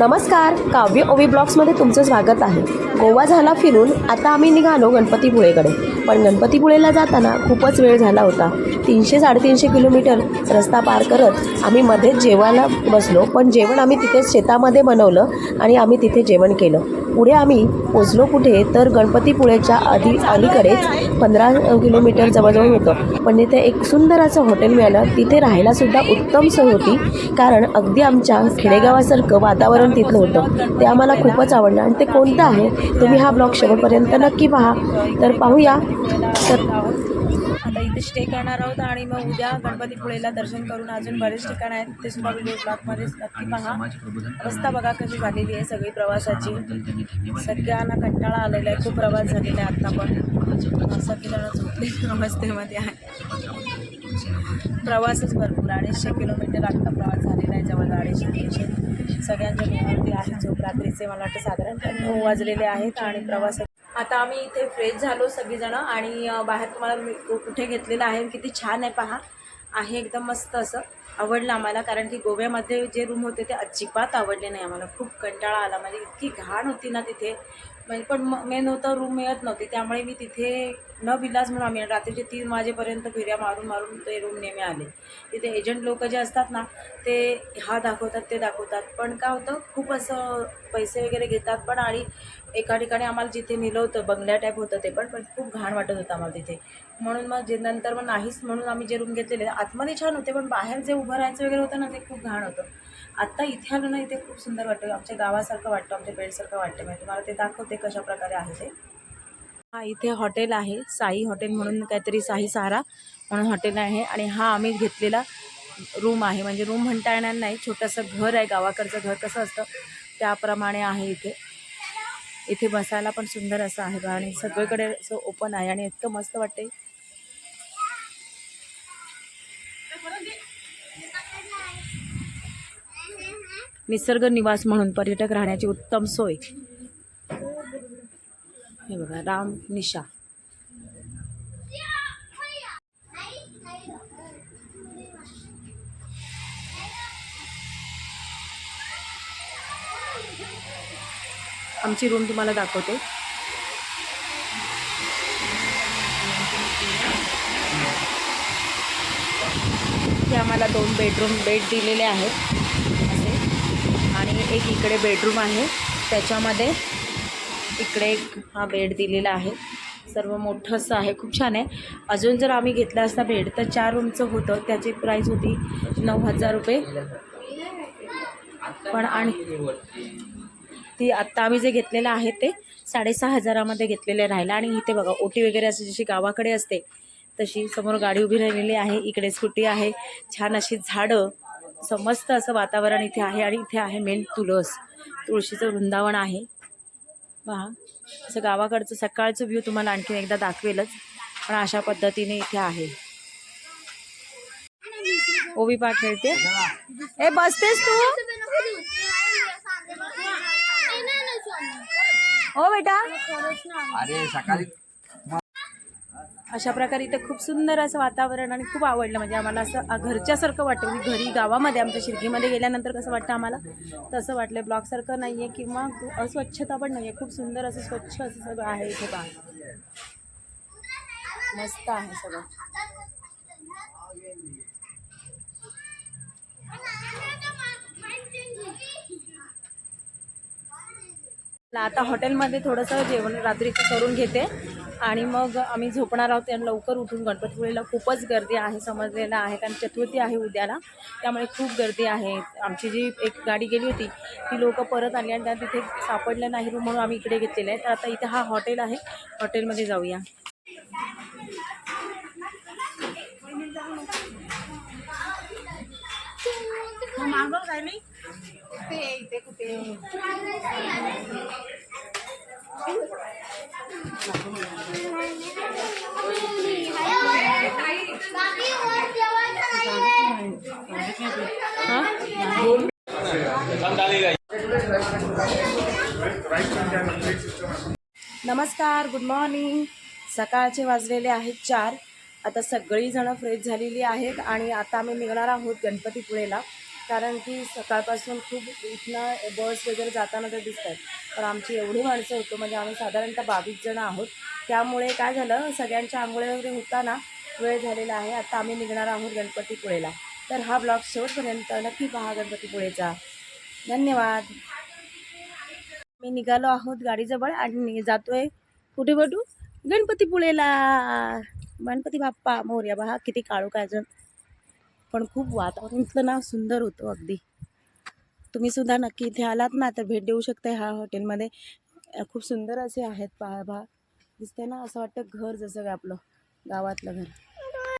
नमस्कार काव्य ओवी ब्लॉग्समध्ये तुमचं स्वागत आहे. गोवा झाला फिरून आता आम्ही निघालो गणपतीपुळेकडे. पण गणपतीपुळेला जाताना खूपच वेळ झाला होता. तीनशे साडेतीनशे किलोमीटर रस्ता पार करत आम्ही मध्येच जेवायला बसलो पण जेवण आम्ही तिथेच शेतामध्ये बनवलं आणि आम्ही तिथे जेवण केलं. पुढे आम्ही पोचलो कुठे तर गणपतीपुळेच्या आधी अलीकडेच पंधरा किलोमीटर जवळजवळ होतं. पण तिथे एक सुंदर असं हॉटेल मिळालं. तिथे राहायलासुद्धा उत्तम सोय होती. कारण अगदी आमच्या खेडेगावासारखं वातावरण तिथलं होतं. ते आम्हाला खूपच आवडलं. आणि ते कोणतं आहे? तुम्ही हा ब्लॉग शेवटपर्यंत नक्की पहा. तर पाहूया. तर आता इथे स्टे करणार आहोत आणि मग उद्या गणपतीपुळेला दर्शन करून अजून बरेच ठिकाण आहेत. ते सुद्धा व्हिडिओ ब्लॉगमध्ये नक्की पहा. रस्ता बघा कशी झालेली आहे सगळी प्रवासाची. सगळ्यांना कंटाळा आलेला आहे. खूप प्रवास झालेला आहे आत्ता पण. सगळेजण झोपले. रस्त्यामध्ये आहे. प्रवासच भरपूर अडीचशे किलोमीटर आत्ता प्रवास झालेला आहे जवळ अडीचशे तीनशे सगळ्यांच्या आहे. झोप रात्रीचे मला वाटतं साधारण नऊ वाजलेले आहेत आणि प्रवास आता आम्ही इथे फ्रेश झालो सगळीजणं आणि बाहेर तुम्हाला मी कुठे घेतलेलं आहे किती छान आहे पहा. आहे एकदम मस्त असं. आवडलं आम्हाला कारण की गोव्यामध्ये जे रूम होते ते अजिबात आवडले नाही आम्हाला. खूप कंटाळा आला. म्हणजे इतकी घाण होती ना तिथे. म्हणजे पण मेन होतं रूम मिळत नव्हती. त्यामुळे मी तिथे न विलाज म्हणून आम्ही रात्रीचे तीन वाजेपर्यंत फिर्या मारून मारून ते रूम नेहमी आले. तिथे एजंट लोक जे असतात ना ते हा दाखवतात ते दाखवतात. पण काय होतं खूप असं पैसे वगैरे घेतात पण आणि एका ठिकाणी आम्हाला जिथे नेलं होतं बंगल्या टाईप होतं ते पण पण खूप घाण वाटत होतं आम्हाला तिथे. म्हणून मग जे नंतर मग नाहीच म्हणून आम्ही जे रूम घेतलेले आतमध्ये छान होते पण बाहेर जे उभं राहायचं वगैरे होतं ना ते खूप घाण होतं. आत्ता इथे आलो ना इथे खूप सुंदर वाटतं. आमच्या गावासारखं वाटतं आमच्या बेडसारखं वाटतं. मी तुम्हाला ते दाखवते कशा प्रकारे आहे ते. हा इथे हॉटेल आहे साई हॉटेल म्हणून काहीतरी साई सहारा म्हणून हॉटेल आहे. आणि हा आम्ही घेतलेला रूम आहे. म्हणजे रूम म्हणता येणार नाही. छोटंसं घर आहे गावाकडचं घर कसं असतं त्याप्रमाणे आहे इथे. इथे बसायला पण सुंदर असं आहे बघा आणि सगळीकडे असं ओपन आहे आणि इतकं मस्त वाटते निसर्ग निवास म्हणून पर्यटक राहण्याची उत्तम सोय. हे बघा राम निशा. आमची रूम तुम्हाला दाखवते. इथे आम्हाला दोन बेडरूम बेड दिलेले आहेत. असे. आणि एक इकडे बेडरूम आहे. त्याच्यामध्ये इकडे एक हा बेड दिलेला आहे. सर्व मोठं असं आहे. खूप छान आहे. अजून जर आम्ही घेतला असता बेड तर चार रूमचं होतं. त्याची प्राईस होती नऊ हजार रुपये. पण आणि ती आत्ता आम्ही जे घेतलेलं आहे ते साडेसहा हजारामध्ये घेतलेले राहिलं. आणि इथे बघा ओटी वगैरे अशी जशी गावाकडे असते तशी समोर गाडी उभी राहिलेली आहे इकडे स्कूटी आहे छान अशी झाडं समस्त असं वातावरण इथे आहे आणि इथे आहे मेन तुळस. तुळशीचं वृंदावन आहे. पहा असं गावाकडचं सकाळचं व्ह्यू तुम्हाला आणखीन एकदा दाखवेलच. पण अशा पद्धतीने इथे आहे. ओवी पाठ खेळते ए बसतेस तू? हो बेटा. अरे सकाळी अशा प्रकारे इथं खूप सुंदर असं वातावरण आणि खूप आवडलं. म्हणजे आम्हाला असं घरच्यासारखं वाटतं. म्हणजे घरी गावामध्ये आमच्या शिर्कीमध्ये गेल्यानंतर कसं वाटतं आम्हाला? तसं वाटलं ब्लॉकसारखं नाही आहे किंवा अस्वच्छता पण नाही आहे खूप सुंदर असं स्वच्छ असं सगळं आहे इथे पहा मस्त आहे सगळं. आता हॉटेलमध्ये थोडंसं जेवण रात्रीचं करून घेते. आणि मग आम्ही झोपणार आहोत आणि लवकर उठून गणपतीपुळेला खूपच गर्दी आहे समजलेलं आहे. कारण चतुर्थी आहे उद्याला त्यामुळे खूप गर्दी आहे. आमची जी एक गाडी गेली होती ती लोकं परत आली आणि त्या तिथे सापडलं नाही म्हणून आम्ही इकडे घेतलेलं आहे. तर आता इथे हा हॉटेल आहे. हॉटेलमध्ये जाऊया. हां नमस्कार गुड मॉर्निंग सकाळचे वाजलेले आहेत चार. आता सगळीजणं फ्रेश झालेली आहेत आणि आता आम्ही निघणार आहोत गणपतीपुळेला. कारण की सकाळपासून खूप इथनं बस वगैरे जाताना तर दिसत आहेत पण आमची एवढी माणसं होतो म्हणजे आम्ही साधारणतः बावीस जण आहोत. त्यामुळे काय झालं सगळ्यांच्या आंघोळ्या वगैरे होताना वेळ झालेला आहे. आता आम्ही निघणार आहोत गणपतीपुळेला. तर हा ब्लॉग शेवटपर्यंत नक्की पहा गणपतीपुळेचा. धन्यवाद. मी निघालो आहोत गाडीजवळ आणि जातोय कुठे भेटू गणपतीपुळेला. गणपती बाप्पा मोर्या बहा किती काळू काय अजून. पण खूप वातावरण इथलं ना सुंदर होतं अगदी. तुम्ही सुद्धा नक्की इथे आलात ना तर भेट देऊ शकता ह्या हॉटेलमध्ये. खूप सुंदर असे आहेत पहा बा दिसते ना असं वाटतं घर जसं काय आपलं गावातलं घर.